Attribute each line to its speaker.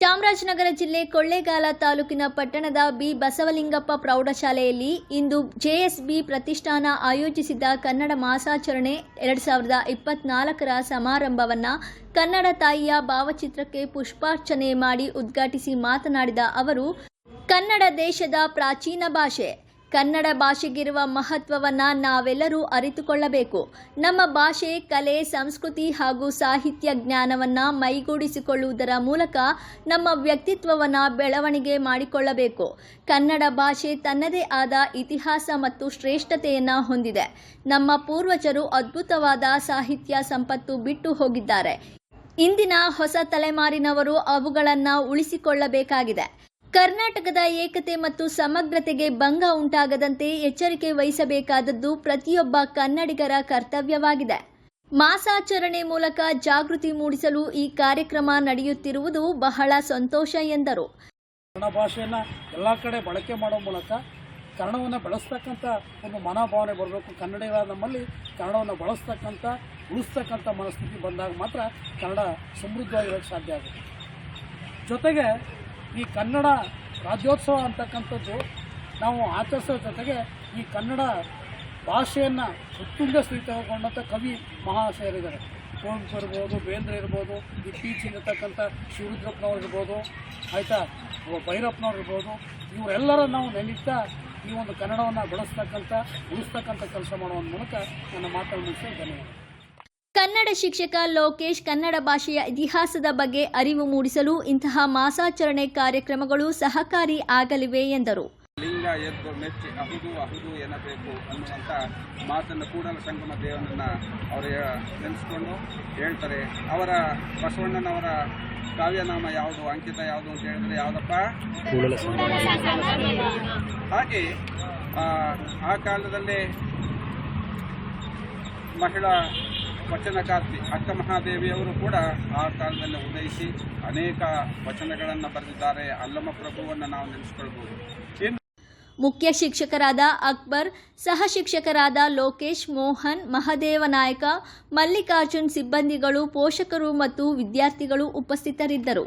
Speaker 1: ಚಾಮರಾಜನಗರ ಜಿಲ್ಲೆ ಕೊಳ್ಳೇಗಾಲ ತಾಲೂಕಿನ ಪಟ್ಟಣದ ಬಿ. ಬಸವಲಿಂಗಪ್ಪ ಪ್ರೌಢಶಾಲೆಯಲ್ಲಿ ಇಂದು ಜೆಎಸ್ಬಿ ಪ್ರತಿಷ್ಠಾನ ಆಯೋಜಿಸಿದ್ದ ಕನ್ನಡ ಮಾಸಾಚರಣೆ ಎರಡು ಸಾವಿರದ ಇಪ್ಪತ್ನಾಲ್ಕರ ಸಮಾರಂಭವನ್ನ ಕನ್ನಡ ತಾಯಿಯ ಭಾವಚಿತ್ರಕ್ಕೆ ಪುಷ್ಪಾರ್ಚನೆ ಮಾಡಿ ಉದ್ಘಾಟಿಸಿ ಮಾತನಾಡಿದ ಅವರು, ಕನ್ನಡ ದೇಶದ ಪ್ರಾಚೀನ ಭಾಷೆ. ಕನ್ನಡ ಭಾಷೆಗಿರುವ ಮಹತ್ವವನ್ನು ನಾವೆಲ್ಲರೂ ಅರಿತುಕೊಳ್ಳಬೇಕು. ನಮ್ಮ ಭಾಷೆ, ಕಲೆ, ಸಂಸ್ಕೃತಿ ಹಾಗೂ ಸಾಹಿತ್ಯ ಜ್ಞಾನವನ್ನು ಮೈಗೂಡಿಸಿಕೊಳ್ಳುವುದರ ಮೂಲಕ ನಮ್ಮ ವ್ಯಕ್ತಿತ್ವವನ್ನು ಬೆಳವಣಿಗೆ ಮಾಡಿಕೊಳ್ಳಬೇಕು. ಕನ್ನಡ ಭಾಷೆ ತನ್ನದೇ ಆದ ಇತಿಹಾಸ ಮತ್ತು ಶ್ರೇಷ್ಠತೆಯನ್ನು ಹೊಂದಿದೆ. ನಮ್ಮ ಪೂರ್ವಜರು ಅದ್ಭುತವಾದ ಸಾಹಿತ್ಯ ಸಂಪತ್ತು ಬಿಟ್ಟು ಹೋಗಿದ್ದಾರೆ. ಇಂದಿನ ಹೊಸ ತಲೆಮಾರಿನವರು ಅವುಗಳನ್ನು ಉಳಿಸಿಕೊಳ್ಳಬೇಕಾಗಿದೆ. ಕರ್ನಾಟಕದ ಏಕತೆ ಮತ್ತು ಸಮಗ್ರತೆಗೆ ಭಂಗ ಉಂಟಾಗದಂತೆ ಎಚ್ಚರಿಕೆ ವಹಿಸಬೇಕಾದದ್ದು ಪ್ರತಿಯೊಬ್ಬ ಕನ್ನಡಿಗರ ಕರ್ತವ್ಯವಾಗಿದೆ. ಮಾಸಾಚರಣೆ ಮೂಲಕ ಜಾಗೃತಿ ಮೂಡಿಸಲು ಈ ಕಾರ್ಯಕ್ರಮ ನಡೆಯುತ್ತಿರುವುದು ಬಹಳ ಸಂತೋಷ ಎಂದರು.
Speaker 2: ಕನ್ನಡ ಭಾಷೆಯನ್ನು ಎಲ್ಲ ಕಡೆ ಬಳಕೆ ಮಾಡೋ ಮೂಲಕ ಕನ್ನಡವನ್ನು ಬಳಸ್ತಕ್ಕಂಥ ಒಂದು ಮನೋಭಾವನೆ ಬರಬೇಕು. ಕನ್ನಡಿಗರ ನಮ್ಮಲ್ಲಿ ಕನ್ನಡವನ್ನು ಬಳಸ್ತಕ್ಕಂಥ, ಉಳಿಸ್ತಕ್ಕಂಥ ಮನಸ್ಥಿತಿ ಬಂದಾಗ ಮಾತ್ರ ಕನ್ನಡ ಸಮೃದ್ಧವಾಗಿರೋಕ್ಕೆ ಸಾಧ್ಯ ಆಗುತ್ತೆ. ಜೊತೆಗೆ ಈ ಕನ್ನಡ ರಾಜ್ಯೋತ್ಸವ ಅಂತಕ್ಕಂಥದ್ದು ನಾವು ಆಚರಿಸೋ ಜೊತೆಗೆ ಈ ಕನ್ನಡ ಭಾಷೆಯನ್ನು ಉತ್ತುಂಗ ಸ್ಥಿತಿಗೊಂಡಂಥ ಕವಿ ಮಹಾಶಯರಿದ್ದಾರೆ ಕುವೆಂಪು ಇರ್ಬೋದು, ಬೇಂದ್ರೆ ಇರ್ಬೋದು ಇತ್ತೀಚಿಗಿರ್ತಕ್ಕಂಥ ಶಿವರುದ್ರಪ್ಪನವ್ರು ಇರ್ಬೋದು, ಆಯಿತಾ? ಭೈರಪ್ಪನವ್ರು ಇರ್ಬೋದು, ಇವರೆಲ್ಲರ ನಾವು ನೆನೀತಾ ಈ ಒಂದು ಕನ್ನಡವನ್ನು ಬಳಸ್ತಕ್ಕಂಥ, ಉಳಿಸ್ತಕ್ಕಂಥ ಕೆಲಸ ಮಾಡುವ ಮೂಲಕ ನನ್ನ ಮಾತನ್ನು ಮುಗಿಸಿ ಧನ್ಯವಾದ
Speaker 1: ಕನ್ನಡ ಶಿಕ್ಷಕ ಲೋಕೇಶ್ ಕನ್ನಡ ಭಾಷೆಯ ಇತಿಹಾಸದ ಬಗ್ಗೆ ಅರಿವು ಮೂಡಿಸಲು ಇಂತಹ ಮಾಸಾಚರಣೆ ಕಾರ್ಯಕ್ರಮಗಳು ಸಹಕಾರಿ ಆಗಲಿವೆ ಎಂದರು.
Speaker 3: ಲಿಂಗ ಎದ್ದು ಮೆಚ್ಚಿ ಅಹುದು ಅಹುದು ಎನ್ನಬೇಕು ಅನ್ನುವಂಥ ಮಾತನ್ನು ಕೂಡಲ ಸಂಗಮ ದೇವನನ್ನು ಅವರು ನೆನೆಸ್ಕೊಂಡು ಹೇಳ್ತಾರೆ. ಅವರ ಬಸವಣ್ಣನವರ ಕಾವ್ಯನಾಮ ಯಾವುದು ಅಂಕಿತ ಯಾವುದು ಅಂತ ಹೇಳಿದ್ರೆ ಯಾವುದಪ್ಪ? ಹಾಗೆ ಆ, ಆ ಕಾಲದಲ್ಲಿ ಮಹಿಳಾ ವಚನಕಾರ್ತಿ ಅಕ್ಕ ಮಹಾದೇವಿಯವರು ಕೂಡ ಆ ಕಾಲದಲ್ಲಿ ಉದಯಿಸಿ ಅನೇಕ ವಚನಗಳನ್ನು ಬರೆದಿದ್ದಾರೆ. ಅಲ್ಲಮ ಪ್ರಭುವನ್ನು ನಾವು ನೆನೆಸ್ಕೊಳ್ಬೋದು.
Speaker 1: ಮುಖ್ಯ ಶಿಕ್ಷಕರಾದ ಅಕ್ಬರ್, ಸಹ ಶಿಕ್ಷಕರಾದ ಲೋಕೇಶ್, ಮೋಹನ್, ಮಹದೇವ ನಾಯಕ, ಮಲ್ಲಿಕಾರ್ಜುನ್ ಸಿಬ್ಬಂದಿಗಳು, ಪೋಷಕರು ಮತ್ತು ವಿದ್ಯಾರ್ಥಿಗಳು ಉಪಸ್ಥಿತರಿದ್ದರು.